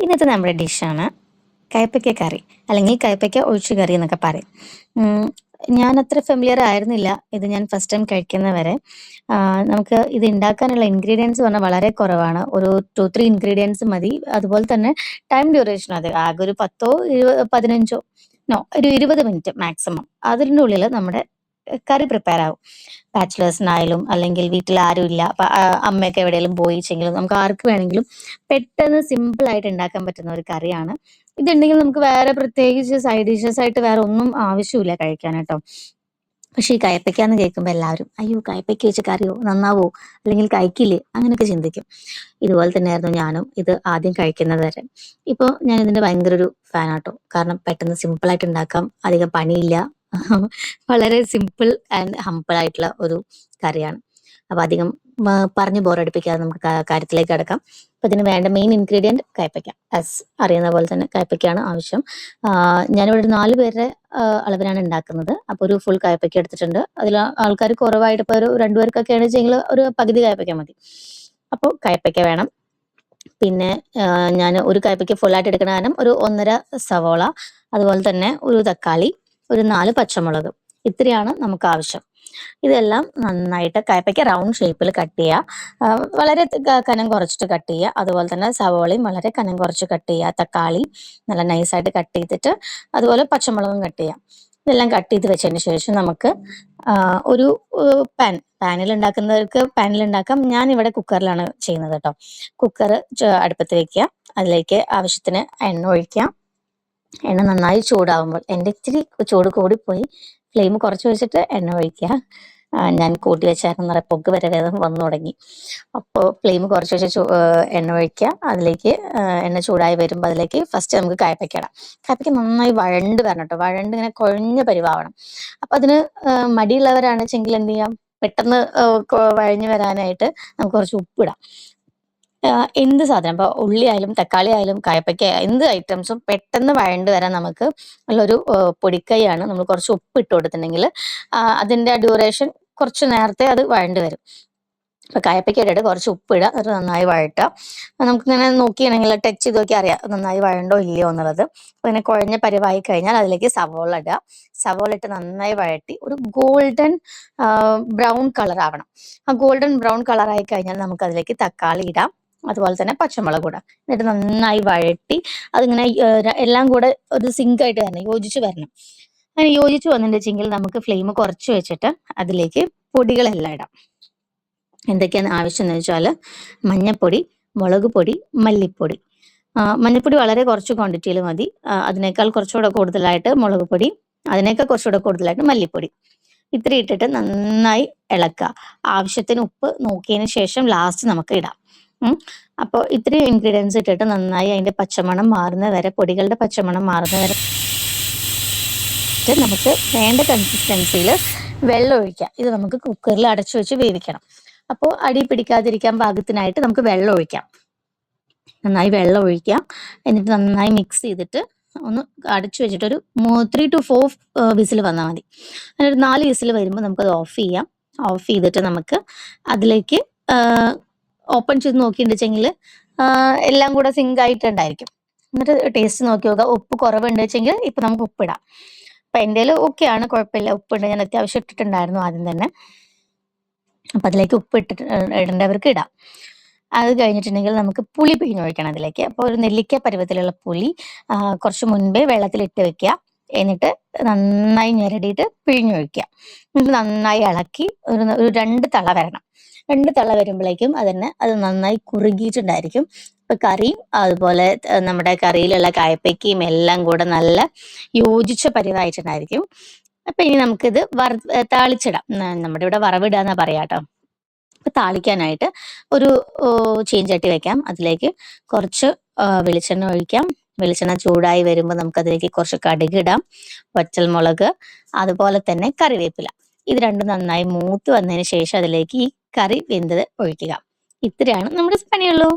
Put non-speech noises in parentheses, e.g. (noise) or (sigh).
ഇന്നത്തെ നമ്മുടെ ഡിഷാണ് കയപ്പയ്ക്ക കറി അല്ലെങ്കിൽ കയപ്പയ്ക്ക ഒഴിച്ചു കറി എന്നൊക്കെ പറയും. ഞാൻ അത്ര ഫെമിലിയർ ആയിരുന്നില്ല ഇത് ഞാൻ ഫസ്റ്റ് ടൈം കഴിക്കുന്നവരെ. നമുക്ക് ഇത് ഉണ്ടാക്കാനുള്ള ഇൻഗ്രീഡിയൻസ് പറഞ്ഞാൽ വളരെ കുറവാണ്. ഒരു ടു ത്രീ ഇൻഗ്രീഡിയൻസ് മതി. അതുപോലെ തന്നെ ടൈം ഡ്യൂറേഷൻ അത് ആകെ ഒരു പത്തോ പതിനഞ്ചോ നോ ഒരു ഇരുപത് മിനിറ്റ് മാക്സിമം അതിന്റെ ഉള്ളിൽ നമ്മുടെ കറി പ്രിപ്പയർ ആവും. ബാച്ചിലേഴ്സിനായാലും അല്ലെങ്കിൽ വീട്ടിൽ ആരും ഇല്ല അമ്മയൊക്കെ എവിടെയെങ്കിലും പോയിച്ചെങ്കിലും നമുക്ക് ആർക്ക് വേണമെങ്കിലും പെട്ടെന്ന് സിമ്പിൾ ആയിട്ട് ഉണ്ടാക്കാൻ പറ്റുന്ന ഒരു കറിയാണ്. ഇതുണ്ടെങ്കിൽ നമുക്ക് വേറെ പ്രത്യേകിച്ച് സൈഡ് ഡിഷസ് ആയിട്ട് വേറെ ഒന്നും ആവശ്യമില്ല കഴിക്കാൻ കേട്ടോ. പക്ഷേ ഈ കയപ്പയ്ക്കാന്ന് കേൾക്കുമ്പോൾ എല്ലാവരും അയ്യോ കയപ്പയ്ക്ക് വെച്ച് കറിയോ? നന്നാവോ? അല്ലെങ്കിൽ കഴിക്കില്ലേ? അങ്ങനെയൊക്കെ ചിന്തിക്കും. ഇതുപോലെ തന്നെയായിരുന്നു ഞാനും ഇത് ആദ്യം കഴിക്കുന്നത് വരെ. ഇപ്പോൾ ഞാൻ ഇതിന്റെ ഭയങ്കര ഒരു ഫാനാട്ടോ കാരണം പെട്ടെന്ന് സിമ്പിളായിട്ട് ഉണ്ടാക്കാം അധികം പണിയില്ല. (laughs) വളരെ സിമ്പിൾ ആൻഡ് ഹംപിൾ ആയിട്ടുള്ള ഒരു കറിയാണ്. അപ്പൊ അധികം പറഞ്ഞു ബോറടിപ്പിക്കാതെ നമുക്ക് കാര്യത്തിലേക്ക് കിടക്കാം. അപ്പൊ ഇതിന് വേണ്ട മെയിൻ ഇൻഗ്രീഡിയന്റ് കയ്പ്പയ്ക്ക ആസ് അറിയുന്ന പോലെ തന്നെ കയ്പ്പയ്ക്കാണ് ആവശ്യം. ഞാനിവിടെ ഒരു നാല് പേരുടെ അളവിലാണ് ഉണ്ടാക്കുന്നത് അപ്പോൾ ഒരു ഫുൾ കയ്പ്പയ്ക്ക എടുത്തിട്ടുണ്ട്. അതിൽ ആൾക്കാർ കുറവായിട്ട് ഇപ്പോൾ ഒരു രണ്ടുപേർക്കൊക്കെയാണ് വെച്ചെങ്കിൽ ഒരു പകുതി കയ്പ്പയ്ക്ക മതി. അപ്പോൾ കയ്പ്പയ്ക്ക വേണം. പിന്നെ ഞാൻ ഒരു കയ്പ്പയ്ക്ക ഫുള്ളായിട്ട് എടുക്കണ കാരണം ഒരു ഒന്നര സവോള അതുപോലെ തന്നെ ഒരു തക്കാളി ഒരു നാല് പച്ചമുളക്. ഇത്രയാണ് നമുക്ക് ആവശ്യം. ഇതെല്ലാം നന്നായിട്ട് കയ്പ്പയ്ക്ക റൗണ്ട് ഷേപ്പിൽ കട്ട് ചെയ്യുക വളരെ കനം കുറച്ചിട്ട് കട്ട് ചെയ്യുക അതുപോലെ തന്നെ സവോളയും വളരെ കനം കുറച്ച് കട്ട് ചെയ്യുക തക്കാളി നല്ല നൈസായിട്ട് കട്ട് ചെയ്തിട്ട് അതുപോലെ പച്ചമുളകും കട്ട് ചെയ്യാം. ഇതെല്ലാം കട്ട് ചെയ്ത് വെച്ചതിന് ശേഷം നമുക്ക് ഒരു പാൻ പാനിൽ ഉണ്ടാക്കുന്നവർക്ക് പാനിൽ ഉണ്ടാക്കാം. ഞാൻ ഇവിടെ കുക്കറിലാണ് ചെയ്യുന്നത് കേട്ടോ കുക്കർ അടുപ്പത്ത് വെക്കുക അതിലേക്ക് ആവശ്യത്തിന് എണ്ണ ഒഴിക്കുക എണ്ണ നന്നായി ചൂടാവുമ്പോൾ എന്റെ ഇച്ചിരി ചൂട് കൂടിപ്പോയി. ഫ്ലെയിം കുറച്ച് വെച്ചിട്ട് എണ്ണ ഒഴിക്കുക. ഞാൻ കൂട്ടി വെച്ചായിരുന്നു നിറയെ പൊക്ക് വരെ വേദന വന്നു തുടങ്ങി. അപ്പോൾ ഫ്ലെയിം കുറച്ച് വെച്ച് എണ്ണ ഒഴിക്കുക. അതിലേക്ക് എണ്ണ ചൂടായി വരുമ്പോൾ അതിലേക്ക് ഫസ്റ്റ് നമുക്ക് കായപ്പയ്ക്ക ഇടാം. കായപ്പയ്ക്ക നന്നായി വഴണ്ട് വരണം കേട്ടോ വഴണ്ട് ഇങ്ങനെ കുഴഞ്ഞ പരിവാവണം. അപ്പം അതിന് മടിയുള്ളവരാണെന്ന് വെച്ചെങ്കിൽ എന്ത് ചെയ്യാം? പെട്ടെന്ന് വഴഞ്ഞു വരാനായിട്ട് നമുക്ക് കുറച്ച് ഉപ്പിടാം എന്ത് സാധനം? ഇപ്പൊ ഉള്ളി ആയാലും തക്കാളി ആയാലും കായപ്പയ്ക്ക എന്ത് ഐറ്റംസും പെട്ടെന്ന് വഴണ്ട് വരാൻ നമുക്ക് ഉള്ളൊരു പൊടിക്കൈയാണ്. നമ്മൾ കുറച്ച് ഉപ്പ് ഇട്ട് കൊടുത്തിട്ടുണ്ടെങ്കിൽ അതിന്റെ ഡ്യൂറേഷൻ കുറച്ച് നേരത്തെ അത് വഴണ്ട് വരും. ഇപ്പൊ കായപ്പയ്ക്ക ഇട്ടിട്ട് കുറച്ച് ഉപ്പിടുക അത് നന്നായി വഴട്ടുക. അപ്പൊ നമുക്കിങ്ങനെ നോക്കിയാണെങ്കിൽ ടച്ച് ചെയ്ത് നോക്കി അറിയാം നന്നായി വഴണ്ടോ ഇല്ലയോ എന്നുള്ളത്. അപ്പൊ ഇങ്ങനെ കുഴഞ്ഞ പരിവായി കഴിഞ്ഞാൽ അതിലേക്ക് സവോള ഇടുക. സവോള ഇട്ട് നന്നായി വഴട്ടി ഒരു ഗോൾഡൻ ബ്രൗൺ കളർ ആവണം. ആ ഗോൾഡൻ ബ്രൗൺ കളർ ആയി കഴിഞ്ഞാൽ നമുക്ക് അതിലേക്ക് തക്കാളി ഇടാം. അതുപോലെ തന്നെ പച്ചമുളക് കൂടെ. എന്നിട്ട് നന്നായി വഴട്ടി അതിങ്ങനെ എല്ലാം കൂടെ ഒരു സിങ്ക് ആയിട്ട് തന്നെ യോജിച്ച് വരണം. അങ്ങനെ യോജിച്ച് വന്നിട്ടുണ്ടെങ്കിൽ നമുക്ക് ഫ്ലെയിം കുറച്ച് വെച്ചിട്ട് അതിലേക്ക് പൊടികളെല്ലാം ഇടാം. എന്തൊക്കെയാണ് ആവശ്യം എന്ന് വെച്ചാൽ മഞ്ഞപ്പൊടി മുളക് പൊടി മല്ലിപ്പൊടി. മഞ്ഞപ്പൊടി വളരെ കുറച്ച് ക്വാണ്ടിറ്റിയിൽ മതി. അതിനേക്കാൾ കുറച്ചുകൂടെ കൂടുതലായിട്ട് മുളക് പൊടി അതിനേക്കാൾ കുറച്ചുകൂടെ കൂടുതലായിട്ട് മല്ലിപ്പൊടി. ഇത്ര ഇട്ടിട്ട് നന്നായി ഇളക്കുക. ആവശ്യത്തിന് ഉപ്പ് നോക്കിയതിന് ശേഷം ലാസ്റ്റ് നമുക്ക് ഇടാം. അപ്പോൾ ഇത്രയും ഇൻഗ്രീഡിയൻസ് ഇട്ടിട്ട് നന്നായി അതിന്റെ പച്ചമണം മാറുന്ന വരെ പൊടികളുടെ പച്ചമണം മാറുന്ന വരെ. നമുക്ക് വേണ്ട കൺസിസ്റ്റൻസിയിൽ വെള്ളം ഒഴിക്കാം. ഇത് നമുക്ക് കുക്കറിൽ അടച്ചു വെച്ച് വേവിക്കണം. അപ്പോൾ അടി പിടിക്കാതിരിക്കാൻ പാകത്തിനായിട്ട് നമുക്ക് വെള്ളം ഒഴിക്കാം. നന്നായി വെള്ളം ഒഴിക്കാം. എന്നിട്ട് നന്നായി മിക്സ് ചെയ്തിട്ട് ഒന്ന് അടച്ചു വെച്ചിട്ട് ഒരു ത്രീ ടു ഫോർ വിസിൽ വന്നാൽ മതി. അങ്ങനെ ഒരു നാല് വിസിൽ വരുമ്പോൾ നമുക്കത് ഓഫ് ചെയ്യാം. ഓഫ് ചെയ്തിട്ട് നമുക്ക് അതിലേക്ക് ഓപ്പൺ ചെയ്ത് നോക്കിയിട്ടുണ്ടെങ്കിൽ എല്ലാം കൂടെ സിങ്ക് ആയിട്ടുണ്ടായിരിക്കും. എന്നിട്ട് ടേസ്റ്റ് നോക്കി നോക്കുക ഉപ്പ് കുറവുണ്ട് വെച്ചെങ്കിൽ ഇപ്പൊ നമുക്ക് ഉപ്പിടാം അപ്പൊ എന്റെ ഓക്കെയാണ് കുഴപ്പമില്ല. ഉപ്പുണ്ട് ഞാൻ അത്യാവശ്യം ഇട്ടിട്ടുണ്ടായിരുന്നു ആദ്യം തന്നെ. അപ്പൊ അതിലേക്ക് ഉപ്പ് ഇട്ടിട്ട് ഇടേണ്ടവർക്ക് ഇടാം. അത് കഴിഞ്ഞിട്ടുണ്ടെങ്കിൽ നമുക്ക് പുളി പിഴിഞ്ഞൊഴിക്കണം അതിലേക്ക്. അപ്പോൾ ഒരു നെല്ലിക്ക പരുവത്തിലുള്ള പുളി കുറച്ച് മുൻപേ വെള്ളത്തിൽ ഇട്ട് വെക്കുക. എന്നിട്ട് നന്നായി ഞെരടിയിട്ട് പിഴിഞ്ഞൊഴിക്കുക എന്നിട്ട് നന്നായി ഇളക്കി ഒരു ഒരു രണ്ട് തള വരണം. രണ്ട് തള വരുമ്പോഴേക്കും അതിനെ അത് നന്നായി കുറുകിയിട്ടുണ്ടായിരിക്കും. ഇപ്പൊ കറിയും അതുപോലെ നമ്മുടെ കറിയിലുള്ള കായപ്പയ്ക്കയും എല്ലാം കൂടെ നല്ല യോജിച്ച പരിവായിട്ടുണ്ടായിരിക്കും. അപ്പൊ ഇനി നമുക്കിത് വറ ഏർ താളിച്ചിടാം. നമ്മുടെ ഇവിടെ വറവിടാന്നാ പറയാട്ടോ അപ്പൊ താളിക്കാനായിട്ട് ഒരു ചീഞ്ചട്ടി വെക്കാം. അതിലേക്ക് കുറച്ച് വെളിച്ചെണ്ണ ഒഴിക്കാം. വെളിച്ചെണ്ണ ചൂടായി വരുമ്പോൾ നമുക്ക് അതിലേക്ക് കുറച്ച് കടുക് ഇടാം മുളക് അതുപോലെ തന്നെ കറിവേപ്പില. ഇത് രണ്ടും നന്നായി മൂത്ത് വന്നതിന് ശേഷം അതിലേക്ക് ഈ കറി വെന്തത് ഒഴിക്കുക. ഇത്രയാണ് നമ്മുടെ പണിയുള്ളൂ.